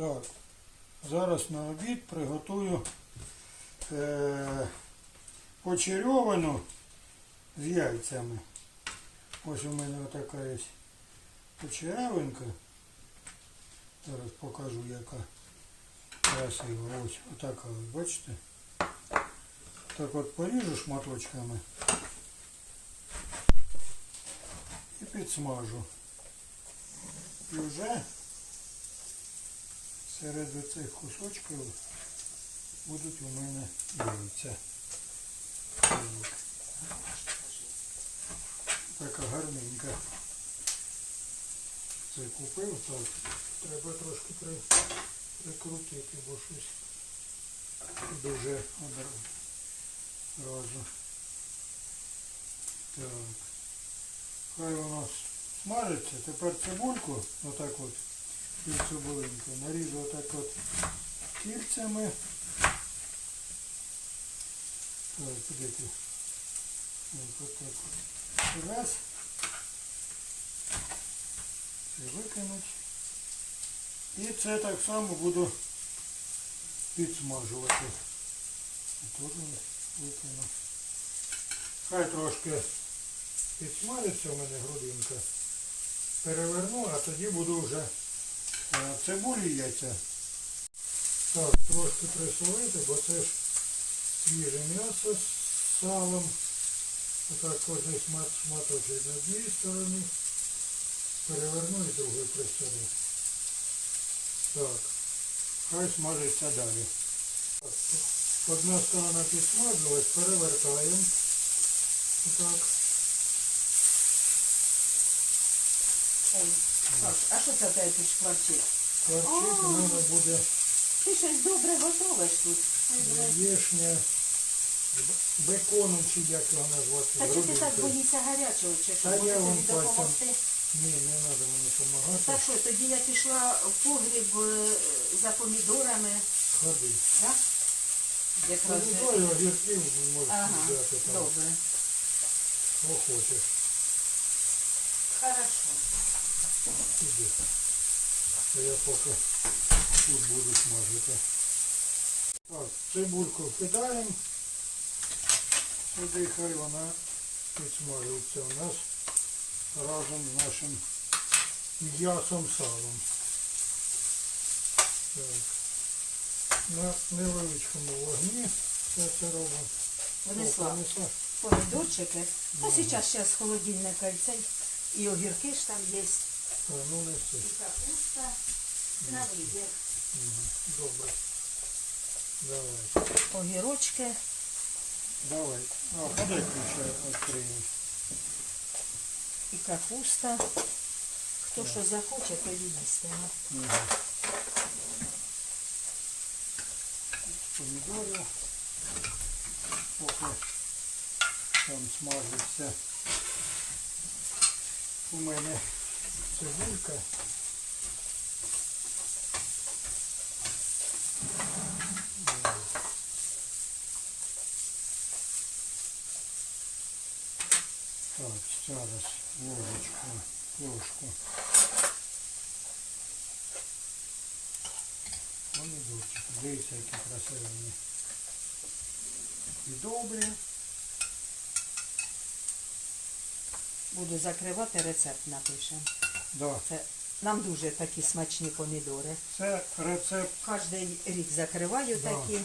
Так, зараз на обід приготую е, почерьовану з яйцями. Ось у мене така є почерявинка. Зараз покажу, яка красива. Ось отака, бачите? Так от поріжу шматочками і підсмажу. І вже серед цих кусочків будуть у мене яйця. Така гарненька. Це купив, так. Треба трошки при, прикрутити, бо щось дуже одразу. Так. Хай у нас смажиться. Тепер цибульку, отак от, цибулинку, наріжу отак от кільцями. Так, куди ти? Так, отак от. Раз. Це викинуть. І це так само буду підсмажувати. Теж викину. Хай трошки підсмажиться у мене грудинка. Переверну, а тоді буду вже е, цибулю яйця. Так, трошки присолити, бо це ж свіже м'ясо з салом. Отак кожний шмат шматочок на одній стороні. Переверну і другий присолю. Так. Хай смажиться далі. Так, Одна сторона підсмажилась, перевертаємо. Отак. А що це тут шкварчить? Кварчити у мене буде Ти щось добре готовиш тут. Блядь. з беконом, чи як його назвати. Та чи ти так боїшся гарячого, чи що? Та Може я тобі вон пальцем. допомогти? Ні, не треба мені допомагати. Так що, тоді я пішла в погріб е, за помідорами. Ходи. Да? Якраз... Помідори, огірків можеш Ага, взяти там, добре. що хочеш. Хорошо. Іди. А я поки тут буду смажити. Так, цибульку кидаємо. Сюди хай вона підсмажується у нас разом з нашим м'ясом салом. Так. На невеличкому вогні все це робимо. Владислав, помідорчики. А зараз ще з холодильника. І огірки ж там є. А, ну неси. І капуста. На вибір. Добре. Давай. Огірочки. Давай. А, подай ключа відкриємо. і капуста. Хто що захоче, то їстиме. Мгм. Помідори. Поки там смажиться. У мене цибулька. Так, зараз ложечку, ложку. Помідорчики. Дивіться, які красиві. вони. І добрі. Буду закривати, рецепт напишемо. Да. Це нам дуже такі смачні помідори. Це рецепт. Кожний рік закриваю Да. такі.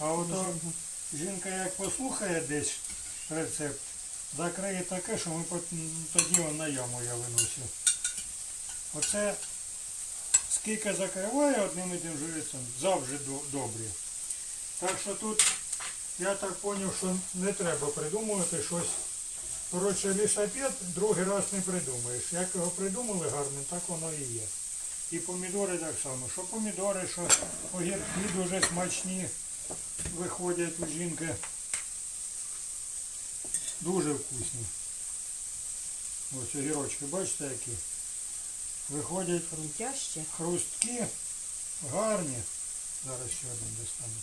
А ото жінка як послухає десь рецепт, закриє таке, що ми тоді на яму я виносив. Оце скільки закриває одним і тим же завжди до- добрі. Так що тут я так зрозумів, що не треба придумувати щось. Коротше, лісапет другий раз не придумаєш. Як його придумали гарно, так воно і є. І помідори так само. Що помідори, що огірки дуже смачні виходять у жінки. Дуже вкусні. Ось огірочки, бачите які? Виходять Хрумтящі. хрусткі, гарні. Зараз ще один достану.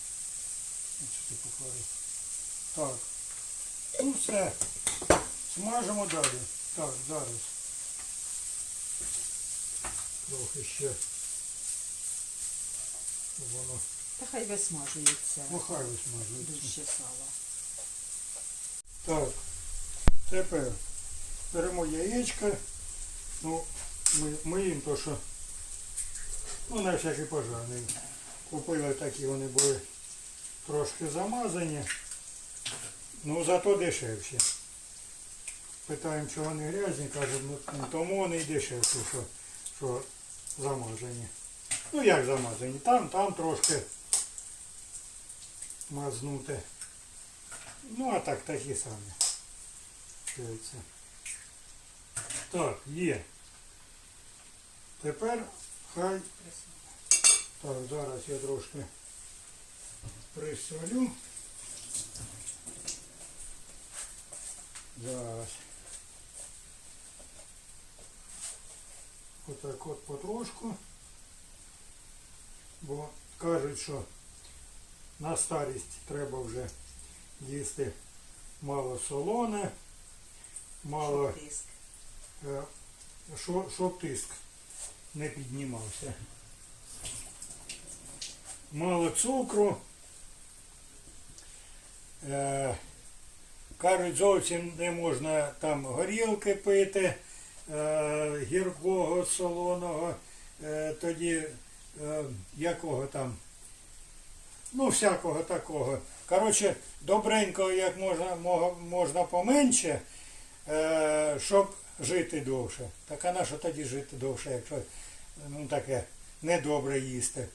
Так. Ну все. Смажемо далі. Так, зараз. Трохи ще воно Та хай висмажується. ну, хай висмажується. Дужче сало. Так, тепер беремо яєчка. Ну, ми, ми їм то, що ну, на всякий пожарний. Купили такі, вони були трошки замазані. Ну, зато дешевші. Питаємо, чи вони грязні, кажуть, ну ну, тому вони і дешевші, що, що замазані. Ну як замазані? Там, там трошки мазнути. Ну, а так такі самі. Так, є. Тепер хай. Так, зараз я трошки присолю. Зараз. Отак от потрошку. Бо кажуть, що на старість треба вже їсти мало солоне, мало, Тиск. е, щоб тиск не піднімався. Мало цукру. Е, кажуть, зовсім не можна там горілки пити, е, гіркого, солоного, е, тоді е, якого там Ну, всякого такого. Коротше, добренького, як можна, можна поменше, е, щоб жити довше. Так а на що тоді жити довше, якщо ну, таке недобре їсти.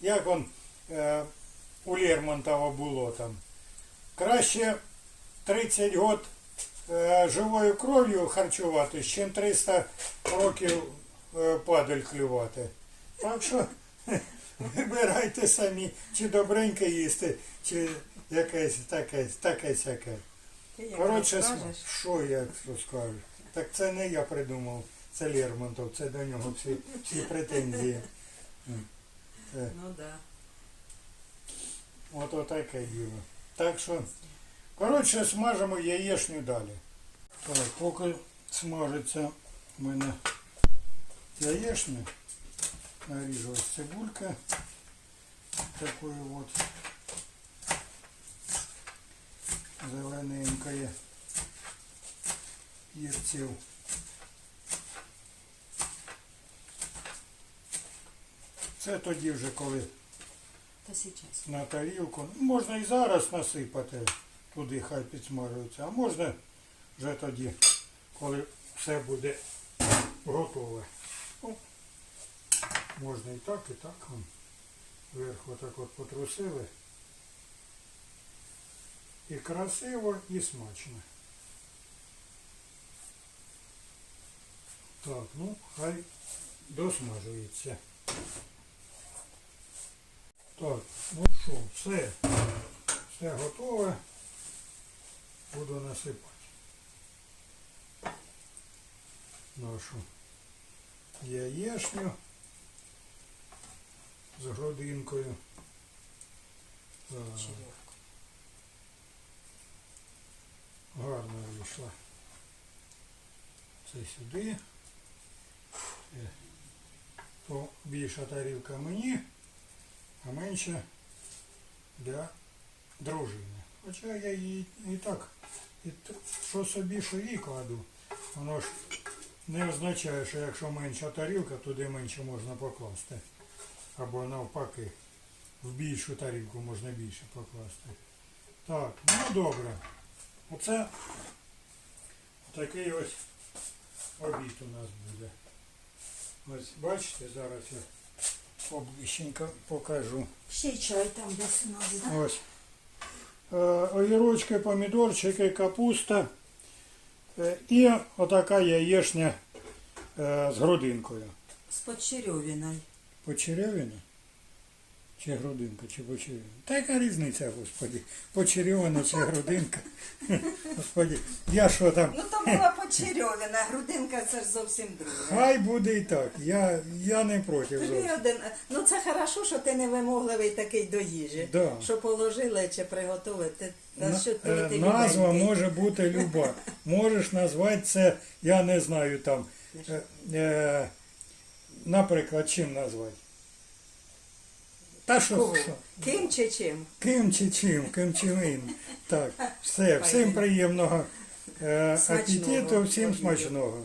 Як он е, у Лермонтова було там. Краще 30 год е, живою кров'ю харчувати, чим 300 років е, падаль клювати. Так що Вибирайте самі, чи добреньке їсти, чи якесь таке, таке сяке. Коротше, що я скажу? Так це не я придумав, це Лермонтов, це до нього всі, всі претензії. Ну да. от отаке діло. Так що, коротше, смажимо яєчню далі. Так, поки смажиться в мене яєчня, наріжу ось цибулька такою от зелененької гірців. Це тоді вже коли на тарілку. Можна і зараз насипати туди, хай підсмажується, а можна вже тоді, коли все буде готове. Ну, можна і так, і так. Вон, Вверху так от потрусили. І красиво, і смачно. Так, ну, хай досмажується. Так, ну що, все. Все готове. Буду насипати. Нашу яєшню з грудинкою. Так, гарно вийшла. Це сюди. То більша тарілка мені, а менша для дружини. Хоча я її і так, і що собі, що їй кладу, воно ж не означає, що якщо менша тарілка, туди менше можна покласти. Або навпаки, в більшу тарілку можна більше покласти. Так, ну добре. Оце такий ось обід у нас буде. Ось бачите, зараз я поближченько покажу. Ще й чай там десь у нас, да? Ось. Е, Огірочки, помідорчики, капуста е, і отака яєшня е, з грудинкою. З почерьовиною. Почеревина? Чи грудинка, чи почеревина? Та яка різниця, господі? Почеревина чи грудинка? Господі, я що там? Ну то була почерьовина, грудинка це ж зовсім друге. Хай буде і так. Я, я не проти Тобі зовсім. один. Ну це хорошо, що ти не вимогливий такий до їжі. Да. Що положили чи приготувати. Та На- що ти, е, ти Назва любенький. може бути люба. Можеш назвати це, я не знаю там. Е, е, наприклад, чим назвати? Та що, що? Ким чи чим? Ким чи чим, ким чи він. Так, все, всім приємного е, апетиту, всім смачного.